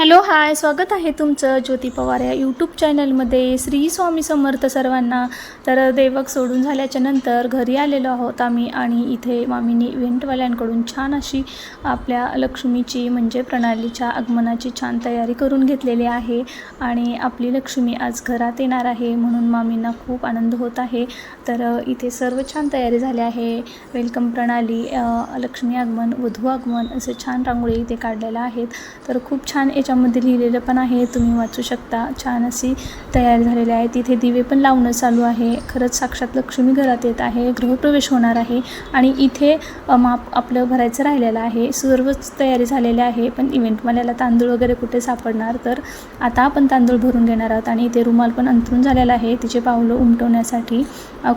Hello hi स्वागत आहे तुमचं ज्योती पवार या यूट्यूब चॅनलमध्ये श्री स्वामी समर्थ सर्वांना तर देवक सोडून झाल्याच्यानंतर घरी आलेलो आहोत आम्ही आणि इथे मामीनी इव्हेंटवाल्यांकडून छान अशी आपल्या लक्ष्मीची म्हणजे प्रणालीच्या आगमनाची छान तयारी करून घेतलेली आहे आणि आपली लक्ष्मी आज घरात येणार आहे म्हणून मामींना खूप आनंद होत आहे. तर इथे सर्व छान तयारी झाली आहे. वेलकम प्रणाली लक्ष्मी आगमन वधू आगमन असे छान रांगोळी इथे काढलेल्या आहेत. तर खूप छान याच्यामध्ये लिहिलेलं पण आहे. तुम्ही वाचू शकता. छान अशी तयार झालेली आहे. तिथे दिवे पण लावणं चालू आहे. खरंच साक्षात लक्ष्मी घरात येत आहे. गृहप्रवेश होणार आहे. आणि इथे माप आपलं भरायचं राहिलेलं आहे. सर्वच तयारी झालेली आहे. पण इव्हेंटवाल्याला तांदूळ वगैरे कुठे सापडणार? तर आता आपण तांदूळ भरून घेणार आहोत. आणि इथे रुमाल पण अंथरून झालेला आहे. तिचे पावलं उमटवण्यासाठी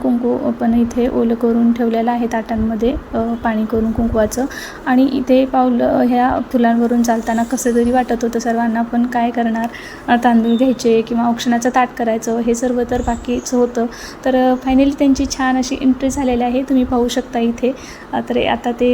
कुंकू पण इथे ओलं करून ठेवलेलं आहे ताटांमध्ये. पाणी करून कुंकवाचं. आणि इथे पावलं ह्या फुलांवरून चालताना कसं तरी वाटत होतं सर्वांना पण काय करणार? तांदूळ घ्यायचे किंवा औक्षणाचं ताट करायचं हे सर्व तर बाकीचं होतं. तर फायनली त्यांची छान अशी एंट्री झालेली आहे. तुम्ही पाहू शकता इथे. तर आता ते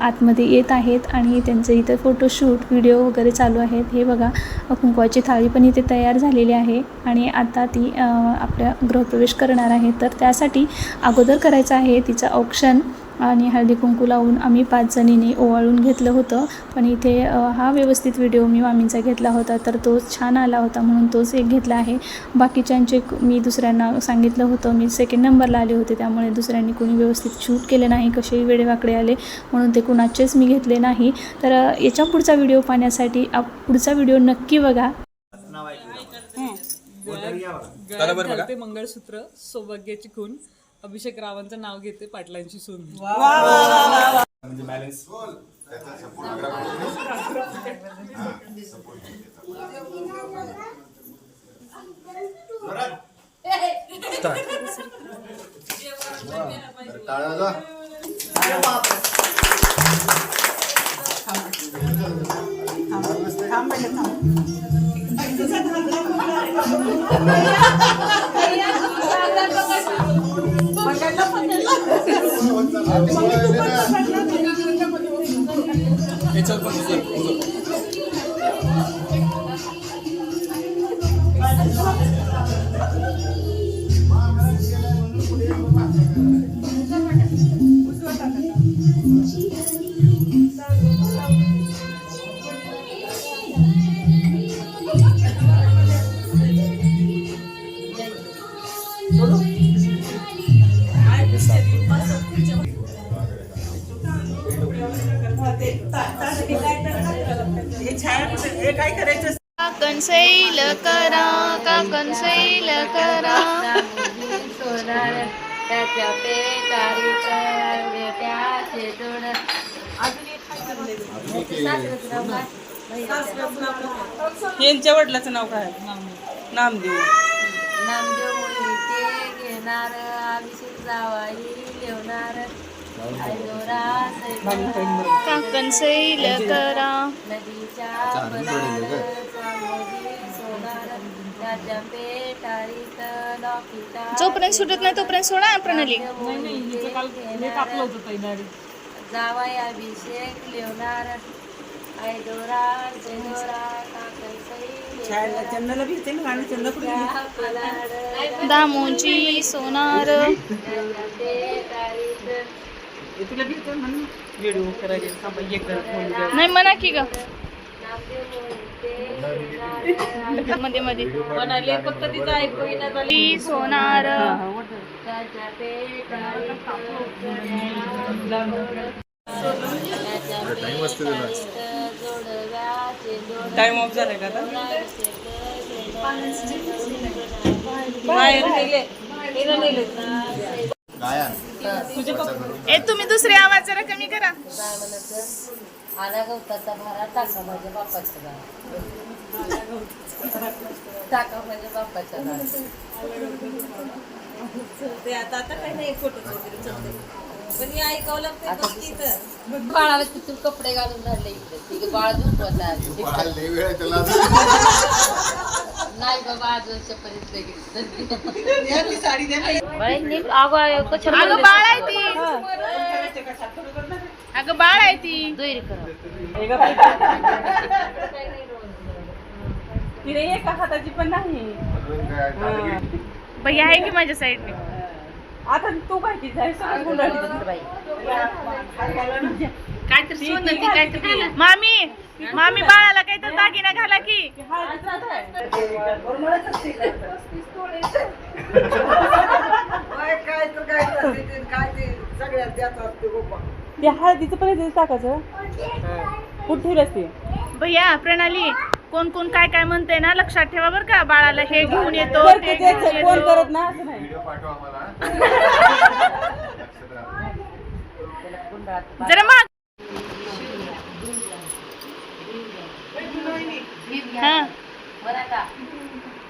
आतमध्ये येत आहेत आणि त्यांचं इथं फोटोशूट व्हिडिओ वगैरे चालू आहेत. हे बघा कुंकवाची थाळी पण इथे तयार झालेली आहे आणि आता ती आपल्या गृहप्रवेश करणार आहे. तर त्यासाठी अगोदर करायचं आहे तिचं औक्षण. आणि हळदी कुंकू लावून आम्ही पाच जणींनी ओवाळून घेतलं होतं. पण इथे हा व्यवस्थित व्हिडिओ मी मामींचा घेतला होता तर तो छान आला होता म्हणून तोच एक घेतला आहे. बाकीच्यांचे मी दुसऱ्यांना सांगितलं होतं मी सेकंड नंबरला आले होते त्यामुळे दुसऱ्यांनी कोणी व्यवस्थित शूट केले नाही कसेही वेडेवाकडे आले म्हणून ते कुणाचेच मी घेतले नाही. तर याच्या पुढचा व्हिडिओ पाहण्यासाठी पुढचा व्हिडिओ नक्की बघा. मंगळसूत्र सौभाग्याची खून अभिषेक रावांचं नाव घेते पाटलांची सून म्हणजे बॅलन्स याच्यावर पण काकण सैल करा काकण सैल करा. त्याच्या बेट्याचे यांच्या वडिलाचं नाव काय? नामदेव. नामदेव मुली ते घेणार अभिषेक जावाई सैरा काकण सैल करा. जोपर्यंत सुटत नाही तोपर्यंत सोडा प्रणाली. नाही नाही हिचं काल कापलं होतं तैनारी जावाई अभिषेक लिवणार आयदोरा जयदोरा काकण दामोजी सोनार. तुला भेटते म्हणून व्हिडिओ करायचे. थांबा, एक जण फोन द्या. नाही म्हणा की ग. मध्ये मध्ये. म्हणाले फक्त तिचं ऐकू ती सोनार टाइम ऑफ झालाय का आता. ए तुम्ही दुसरे आवाज जरा कमी करा आला गवताचा भारा टाका माझ्या बापाच्या दारात टाका माझ्या बापाच्या ते आता आता काही नाही फोटो पण हे ऐकावं लागतं बघ की इथं. बाळाला तिथून कपडे घालून धरले इकडे? बाळ झोपवता नाही बाबा आज चपलीत लगेच. अगं बाळ आहे ती. अगं बाळ आहे ती. दुहेरी तिने हाताची पण नाही? बाई आहे की माझ्या साईडने? आता तू काय की काय मामी मामी बाळाला काही तर दागिना घाला की. काय ते- हळदीचं पण टाकायचं? कुठे ठेवलं असते भैया प्रणाली. कोण कोण काय काय म्हणते ना लक्षात ठेवा बरं का बाळाला. हे घेऊन येतो ते घेऊन येतो. जरा माग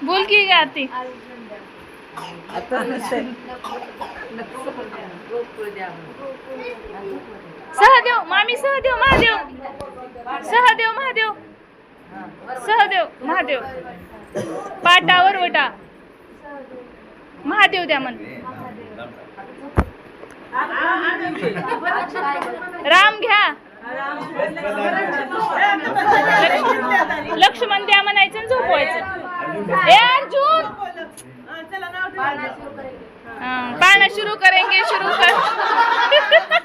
बोल की गाती सहदेव मामी सहदेव महादेव. सहदेव महादेव. सहदेव महादेव. पाटावर वटा. महादेव द्या म्हण. राम घ्या. लक्ष्मण द्या म्हणायचं झोपवायचं. ए अर्जुन! पाळणं सुरू करेंगे सुरू कर.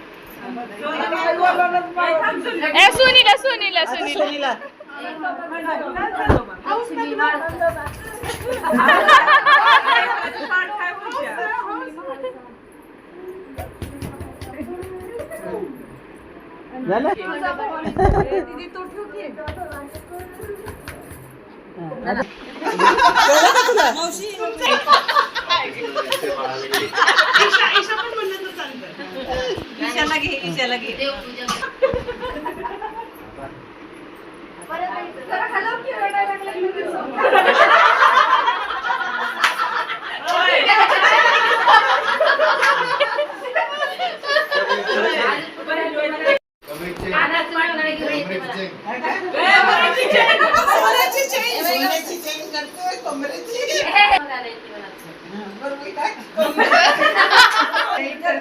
এ সুনীলা সুনীলা সুনীলা। দিদি তোর ঠুকিয়ে মাসি खिशाला घे खिशाला चेंज करतोय कमरेची. बरोबर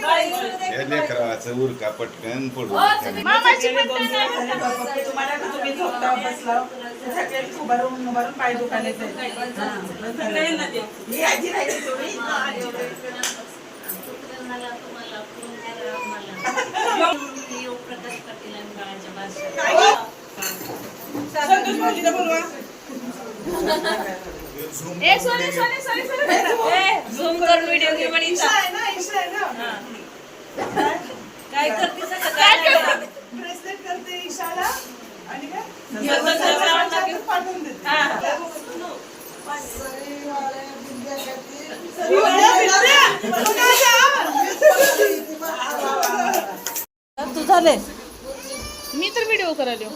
त्या उरका पटकन पडून हो, मामाची पण तुम्ही बोलवा. झूम ए झूम करून व्हिडिओ घे म्हणे इशा आहे ना इशा आहे ना. काय? करते ब्रेसलेट करते? इशाला. आणि काय? पाठवून देते. तू झाले. मी तर व्हिडिओ करायला.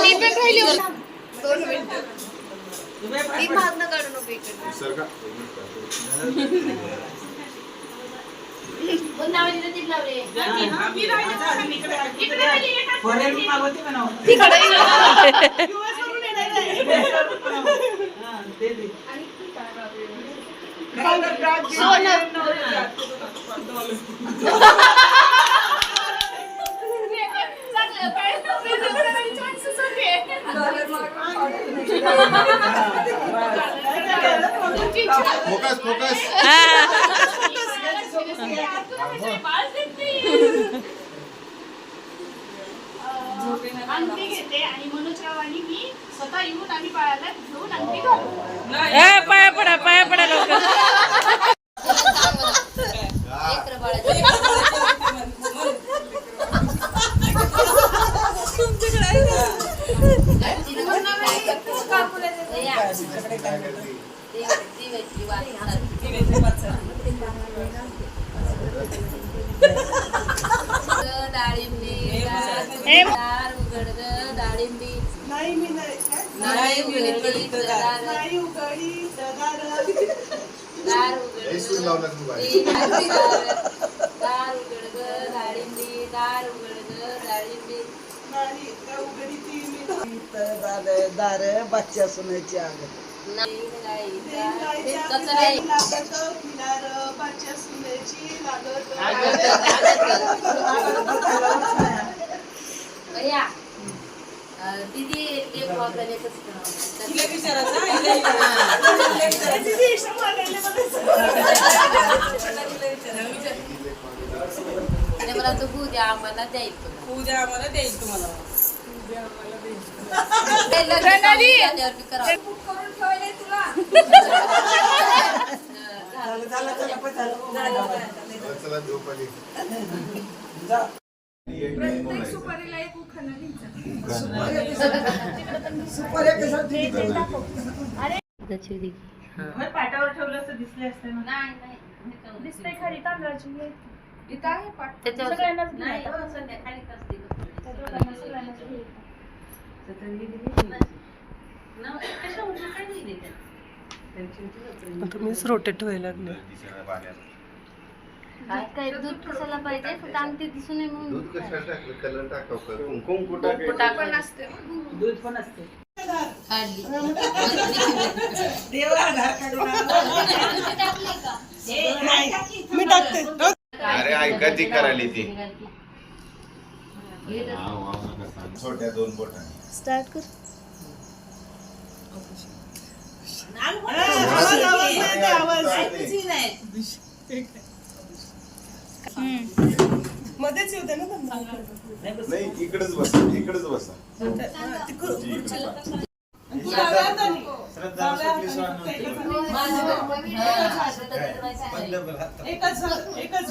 मी पण राहिली. सर का फोरेन मागवते म्हणावं. US वरून येणार आहे. हा, दे, दे. डॉलर, डॉलर, फोकस फोकस अंगठी घेते आणि मनोजराव आणि मी स्वतः येऊन आम्ही बाळाला घेऊन अंगठी घालू ए, पाया पडा पाया पडा लवकर दार दार हे सूर उघड लावलं तू दार उघड डाळिंबी दार नाही दार बच्चा सुनायची आग नाही दीदी तिला शंभर गेले मला तू भू द्या आम्हाला द्यायचं उद्या आम्हाला देईल तुम्हाला त्याच्यावरती करावं. झालं झालं पाटावर ठेवलं दिसले असते दिसतंय खाली तांदळाची हे. सगळ्यांनाच नाही सगळ्यांनाच रोटेट व्हायला लागले. काय काय दूध कशाला पाहिजे फक्त दिसून नये म्हणून दूध कशाला टाकलं? कलर टाकाव का? कुंकुम कुठं कुंकू टाकायचं? टाकून दूध पण असते. काढली देव आधार काढून मी टाकते. अरे ऐका ती करायली ती. हे हा. छोट्या दोन बोटाने. स्टार्ट कर. आवाज आवाज नाही मध्येच येऊ दे ना. नाही इकडेच बसा इकडेच बसा. डाव्या हाताने. एकच एकच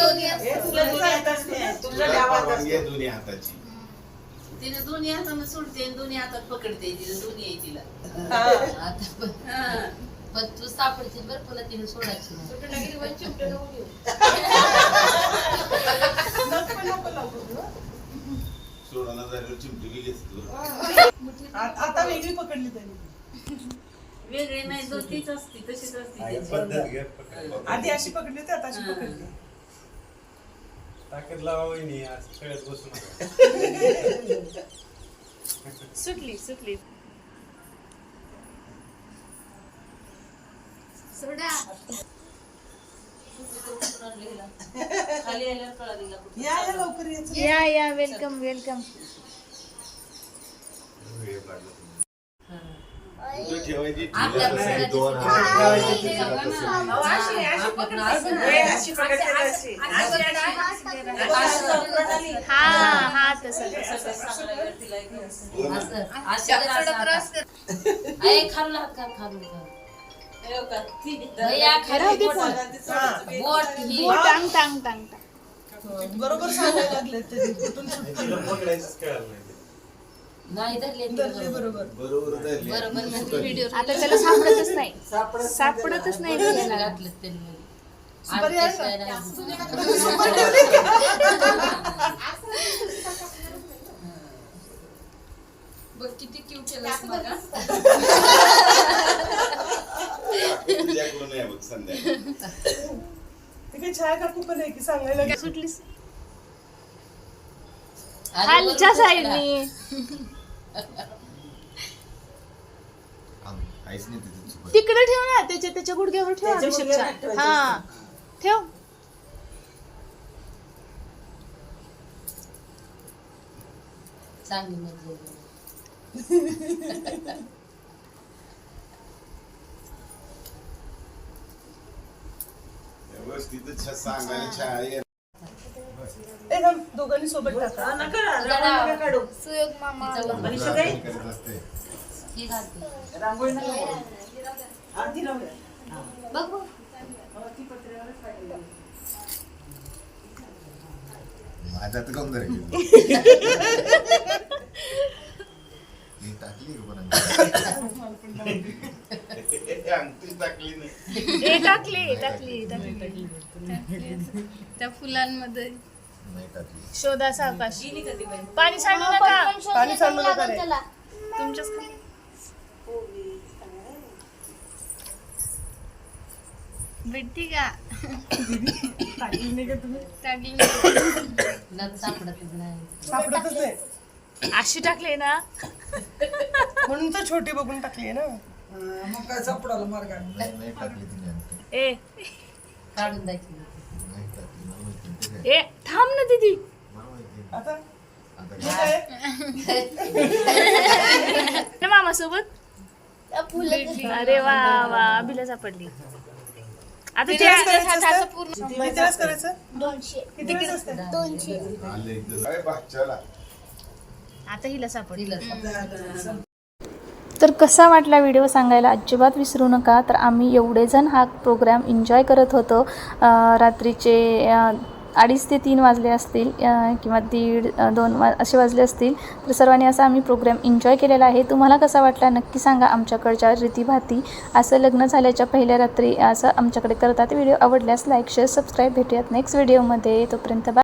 दोन्ही हे तुला तुझ्या हातात नाही, तुझ्या तुला डावा हातात. परवानगी आहे दोन्ही हाताची. तिने दोन्ही हाताने सोडते आणि दोन्ही हातात पकडते तिने दोन्ही आहे तिला. हा. आता पण- पण तू बरं पुन्हा तिने सोडायची नाही. आ- आता वेगळी पकडली त्यांनी. वेगळी नाही जो तीच असती तशीच असती आहे त्याची. पद्धत घे, पकड. आधी अशी पकडली होती आता अशी पकडली. ताकद लावा वहिनी आज खेळत बसू नका. सुटली सुटली खाली आल्यावर कळा दिला कुठं. या या लवकर यायचं या या वेलकम वेलकम ठेवायची दोन अशी पकडते अशी हा हा तसं हो खालून हात खालून. भैया बोट ही. टांग टांग टांग. बरोबर सांगायला लागले ते. कुठून सुटते तिला पकडायचंच कळालं नाही ते. नाही. धरले धरले बरोबर. बरोबर. धरली. बरोबर म्हणजे व्हिडिओ आता त्याला सापडतच नाही. सापडत सापडतच नाही त्याला. घातलं त्यांनी सुपारी आणि आहे काय का? नाही. सुपारी ठेवली का? बघ किती क्यूट केलंस मग तुझ्याकडून आहे बघ. संध्याकाळी ते काही छाया काकू पण आहे की सांगायला. सुटलीस अरे खालच्या बरोबर साईडनी. काहीच नाही तिथे चुकत. तिकडे ठेव ना त्याच्या त्याच्या गुडघ्यावर ठेव त्याच्या अभिषेकच्या. गुडघ्यावर ठेवायचं हा. ठेव. चांगली म्हणजे व्यवस्थित छ- सांगायला छाया आहे. ए, थांब, दोघांनी सोबत टाका नका रांगोळी नका काढू सुयोग मामा तिचा मनीषा ताई करत असते. ही घालते रांगोळी नका काढू. आरती राहूया बघ बघ. माझ्यात काऊन धरायची? मी टाकली का कोणाला? अंगठी टाकली नाही ए टाकली टाकली टाकली टाकली त्या फुलांमध्ये नाही टाकली शोधा सावकाश पाणी सांडू नका. पाणी सांडू नका रे. तुमच्याच खाली. भेटती का? टाकली नाही का तुम्ही? टाकली नाही. सापडतच नाही. अशी टाकली ना. म्हणून तर छोटी बघून टाकली ना. मग काय सापडायला मार्ग नाही नाही टाकली तिने अंगठी. ए. काढून द्यायची नाही टाकली मला माहिती नाही. ते काय? ए थांब ना दीदी. मला माहिती नाही. आता? आता हे काय? काय ना मामा सोबत अरे वा वा अभिला सापडली. आता किती ते करायचं असतं? किती वेळेस करायचं? किती वेळेस असते? आले एकदा. अरे बा, चला. आता हिला सापडली. दिलं तर कसा वाटला व्हिडिओ सांगायला अजिबात विसरू नका. तर आम्ही एवढेजण हा प्रोग्राम एन्जॉय करत होतो. रात्रीचे अडीच ते तीन वाजले असतील किंवा दीड दोन वा असे वाजले असतील. तर सर्वांनी असा आम्ही प्रोग्राम एन्जॉय केलेला आहे. तुम्हाला कसा वाटला नक्की सांगा आमच्याकडच्या रीतीभाती. असं लग्न झाल्याच्या पहिल्या रात्री असं आमच्याकडे करतात व्हिडिओ. आवडल्यास लाईक शेअर सबस्क्राईब भेटूयात नेक्स्ट व्हिडिओमध्ये तोपर्यंत बाय